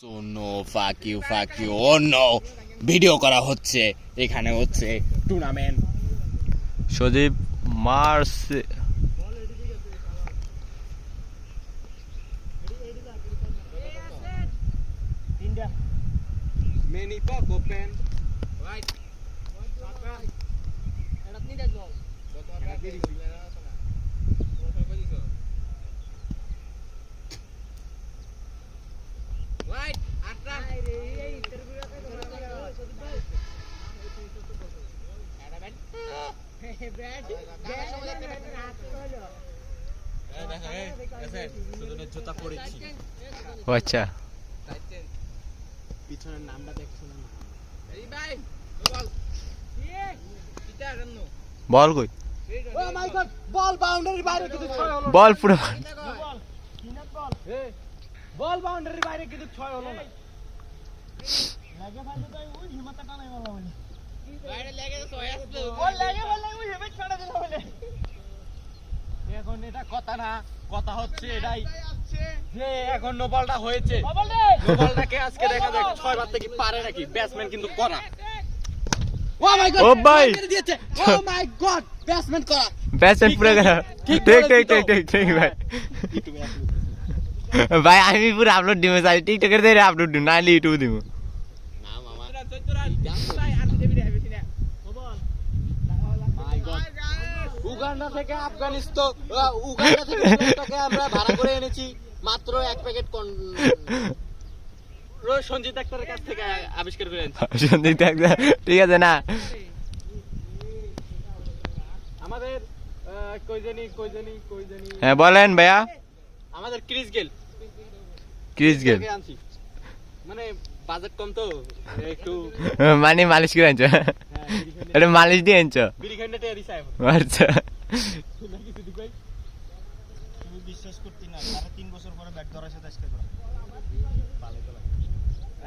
So no fuck you fuck you oh no video করা হচ্ছে। এখানে হচ্ছে টুর্নামেন্ট সজীব মার্স মেনি পক ওপেন জুতা আচ্ছা। পিছনের নামটা দেখছ না। বল কই? ও মাই গড বল বাউন্ডারির বাইরে ছয় হলো বল পুরো বল বাউন্ডারির বাইরে কিন্তু ছয় হলো না। এখন এটা কথা না কথা হচ্ছে এটাই। যে এখন নো হয়েছে। নো বলটাকে আজকে দেখা যাক ছয় বার থেকে পারে নাকি। ব্যাটসম্যান কিন্তু করা। ও মাই গড ও ভাই! ও মাই গড ব্যাটসম্যান করা। ব্যাটসম্যান পুরো গেল। ঠিক ঠিক। ঠিক ঠিক ঠিক ভাই। ভাই আমি পুরো আপলোড দিব চাই টিকটকের দিয়ে আপলোড দিব নাইলে ইউটিউব দিব। না মামা মাই গড উগান্ডা থেকে আফগানিস্তান উগান্ডা থেকে আমরা ভাড়া করে এনেছি মাত্র এক প্যাকেট সঞ্জিত কাছ থেকে আবিষ্কার করে ডাক্তার, ঠিক আছে না? আমাদের আহ, কই জানি কই জানি কই জানি। হ্যাঁ বলেন ভাইয়া। আমাদের ক্রিস গেল। ক্রিস গেল মানে বাজেট কম তো একটু মানে মালিশ করে আনছো? হ্যাঁ, এটা মালিশ দিয়ে আনছো? আচ্ছা। বিশ্বাস করতি না সাড়ে তিন বছর পরে ব্যাট ধরার সাথে আজকে করা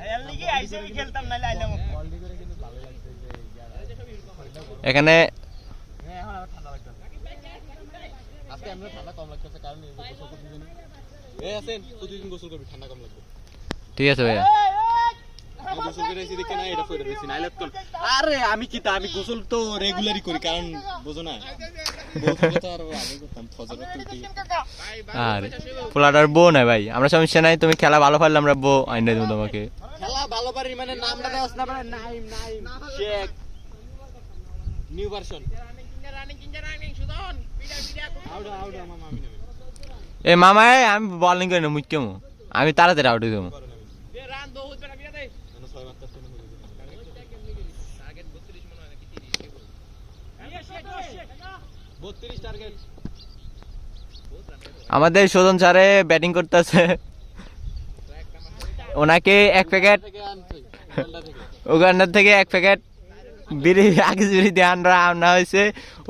এর লিগে আইসে আমি খেলতাম নাইলে আইলাম। অলরেডি করে কিন্তু ভালো লাগছে যে এখানে হ্যাঁ এখন আবার ঠান্ডা লাগছে আজকে আমরা ঠান্ডা কম লাগতেছে কারণ ঠিক আছে ভাইয়া। আরে আমি কি আমি গোসল তো রেগুলারই করি কারণ বোঝো না আরও পোলাটার বউ নাই ভাই আমরা সমস্যা নাই তুমি খেলা ভালো পারলে আমরা বউ আইন দেবো তোমাকে। খেলা ভালো পারি মানে নামটা দেওয়াস না মানে নাইম নাইম শেখ। নিউ ভার্সন আউডা আউডা মামা আমি নেবে। এ মামা আমি বলিং করি না মুখ আমি তাড়াতাড়ি আউট হয়ে আমাদের সুজন স্যারে ব্যাটিং করতেছে। ওনাকে এক প্যাকেট উগান্ডা থেকে এক প্যাকেট বিড়ি, আকিস বিড়ি দিয়ে আনা হয়েছে।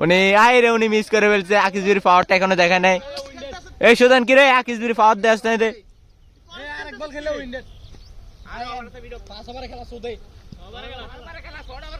উনি আই রে উনি মিস করে ফেলছে। আকিস বিড়ি পাওয়ারটা এখনও দেখা নাই। এই সুজন কি রে? আকিস বিড়ি পাওয়ার দিয়ে আসতে রে আরেক বল খেলে উইন্ডেড আরে পাঁচ ওভারে খেলা, সুদে। আমার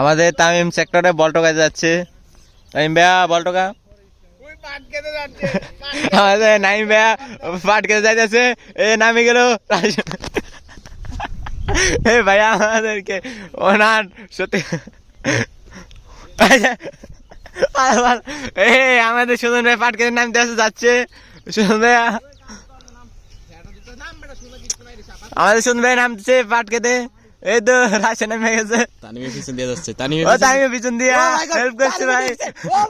আমাদের তামিম সেক্টরে বল টোকাতে যাচ্ছে। তামিম ভাইয়া বল টোকা আমাদের নাইম ভাইয়া পাট খেতে যাইতেছে। এ নামে গেল। এ ভাইয়া আমাদেরকে ওনার সত্যি। আবার, এ আমাদের সুজন ভাই পাট খেতে নামতে আসে যাচ্ছে সুজন আমাদের শুনবে নামছে পাট খেতে এই তো রাশে নেমে গেছে তানিমের পিছন দিয়ে যাচ্ছে তানিমের ও তাই পিছন দিয়া হেল্প করছে ভাই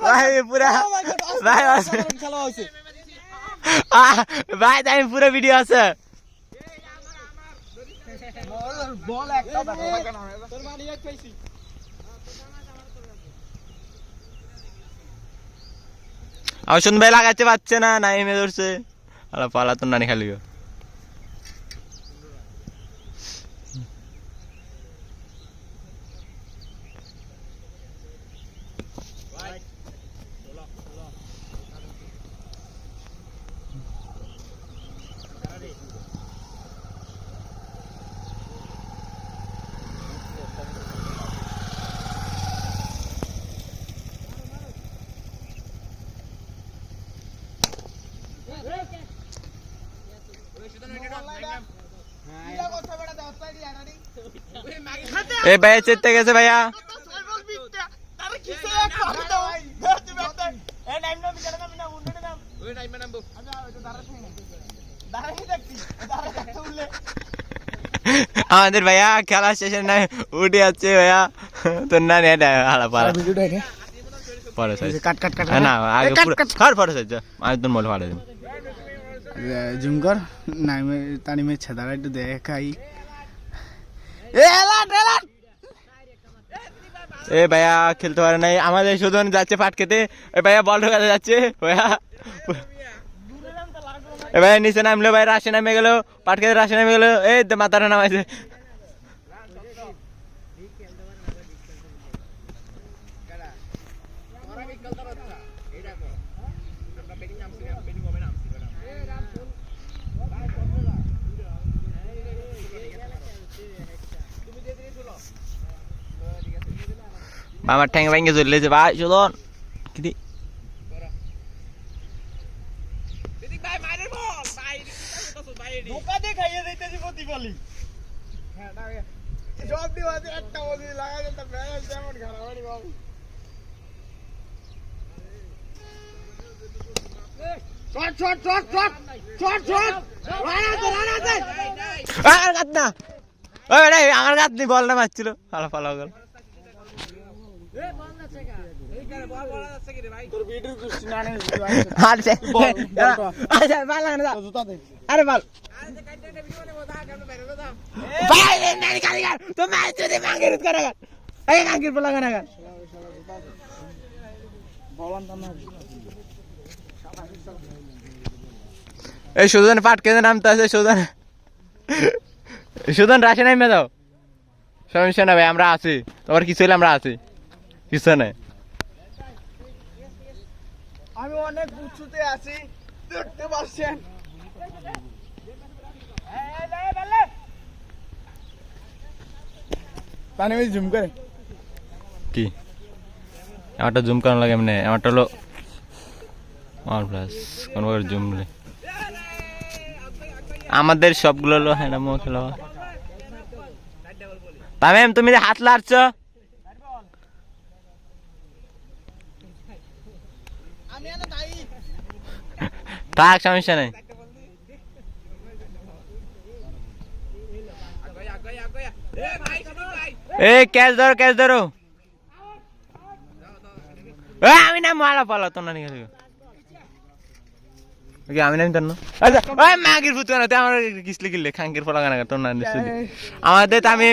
ভাই পুরা ভাই ভাই তাই পুরো ভিডিও আছে তোর বাড়ি এক পাইছি আমার শুনবে লাগাচ্ছে পাচ্ছে না নাই এমে ধরছে। আর পালা তো নানি খালি এ ভাই চেতে গেছে ভাইয়া আমাদের ভাইয়া খেলা শেষে নাই উঠে যাচ্ছে ভাইয়া তোর না নেই হালা পালা পরে সাইজ কাট কাট কাট না আগে পুরো খার পরে সাইজ আমি তোর মোল ফাড়ে দিন জুম কর নাইমে তানিমে ছেদারা একটু দেখাই এ ভাইয়া, খেলতে পারে নাই। আমাদের সুজন যাচ্ছে পাট খেতে। এ ভাইয়া, বল ঢোকাতে যাচ্ছে। ভাইয়া। এ ভাইয়া, নিচে নামলো ভাই, রাশে নামে গেলো। পাট খেতে রাশে নামে গেলো। এই মাথাটা নামাইছে আমার ঠ্যাং ভেঙে চলেছে ভাই সুজন কি ধোকা দিয়ে খাইয়ে দিতেছি প্রতি বলি সব দিবাতে একটা বলি লাগাই দিতে ব্যাস যেমন খারাপ হয়নি বাবু shot shot shot shot shot shot রানাতে রানাতে আমার গাত না। ওই রে আমার গাত নি বল না মারছিল। ফালা ফালা গেল আরে বল এই সুজন পাট কেঁদে নামতে আছে, সুজন। সুজন, রাশে নামে দাও। সমস্যা না ভাই, আমরা আছি। তোমার কিছু হলে আমরা আছি। কিছু নেই আমি অনেক উঁচুতে আছি দেখতে পাচ্ছেন? তানিমে জুম করে। কি? আমারটা জুম করানো লাগে এমনি আমারটা হলো ওয়ান প্লাস কোন জুম নেই। আমাদের সবগুলো হলো হ্যাঁ মো খেলা তামিম তুমি যে হাত লাড়ছ? থাক সমস্যা নেই এ ক্যাচ ধরো ক্যাচ ধরো আমি না মারা পালা তো না নিয়ে ওকে আমি নাম তোর না আচ্ছা ওই মাগির ফুট না আমার কিসলে কিনলে খাঙ্কির ফলা গানা তোর না নিশ্চয় আমাদের আমি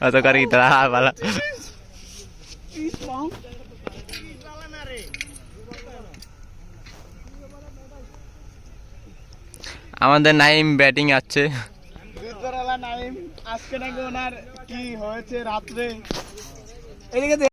অত করি তোরা পালা আমাদের নাইম ব্যাটিং আছে নাইম আজকে নাকি ওনার কি হয়েছে রাত্রে এদিকে।